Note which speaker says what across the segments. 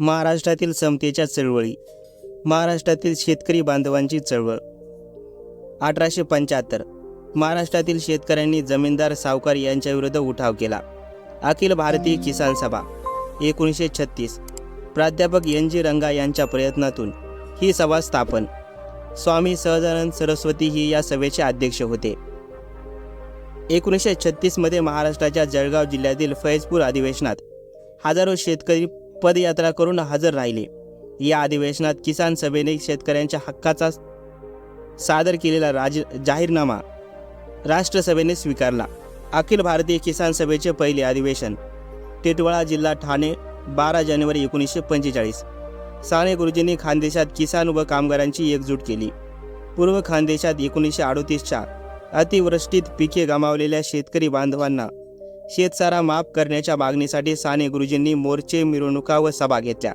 Speaker 1: महाराष्ट्रातील समतेच्या चळवळी महाराष्ट्रातील शेतकरी बांधवांची चळवळ. अठराशे पंच्याहत्तर महाराष्ट्रातील शेतकऱ्यांनी जमीनदार सावकार यांच्याविरुद्ध उठाव केला. अखिल भारतीय किसान सभा एकोणीसशे छत्तीस. प्राध्यापक एन जी रंगा यांच्या प्रयत्नातून ही सभा स्थापन. स्वामी सहजानंद सरस्वती ही या सभेचे अध्यक्ष होते. एकोणीसशे छत्तीसमध्ये महाराष्ट्राच्या जळगाव जिल्ह्यातील फैजपूर अधिवेशनात हजारो शेतकरी पदयात्रा करून हजर राहिले. या अधिवेशनात किसान सभेने शेतकऱ्यांच्या हक्काचा सादर केलेला राज जाहीरनामा राष्ट्रसभेने स्वीकारला. अखिल भारतीय किसान सभेचे पहिले अधिवेशन टिटवाळा जिल्हा ठाणे बारा जानेवारी एकोणीसशे पंचेचाळीस. साने गुरुजींनी खानदेशात किसान व कामगारांची एकजूट केली. पूर्व खानदेशात एकोणीसशे अडोतीसच्या अतिवृष्टीत पिके गमावलेल्या शेतकरी बांधवांना शेतसारा माफ करण्याच्या मागणीसाठी साने गुरुजींनी मोर्चे मिरवणुका व सभा घेतल्या.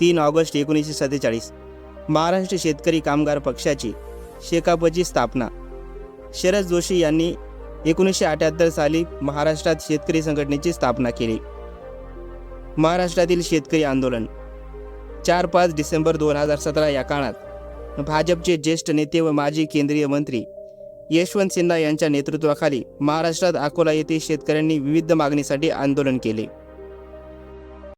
Speaker 1: तीन ऑगस्ट एकोणीसशे सत्तेचाळीस महाराष्ट्र शेतकरी कामगार पक्षाची शेकापची स्थापना. शरद जोशी यांनी एकोणीसशे अठ्याहत्तर साली महाराष्ट्रात शेतकरी संघटनेची स्थापना केली. महाराष्ट्रातील शेतकरी आंदोलन. चार पाच डिसेंबर दोन हजार सतरा या काळात भाजपचे ज्येष्ठ नेते व माजी केंद्रीय मंत्री यशवंत सिन्हा यांच्या नेतृत्वाखाली महाराष्ट्रात अकोला येथे शेतकऱ्यांनी विविध मागणीसाठी आंदोलन केले.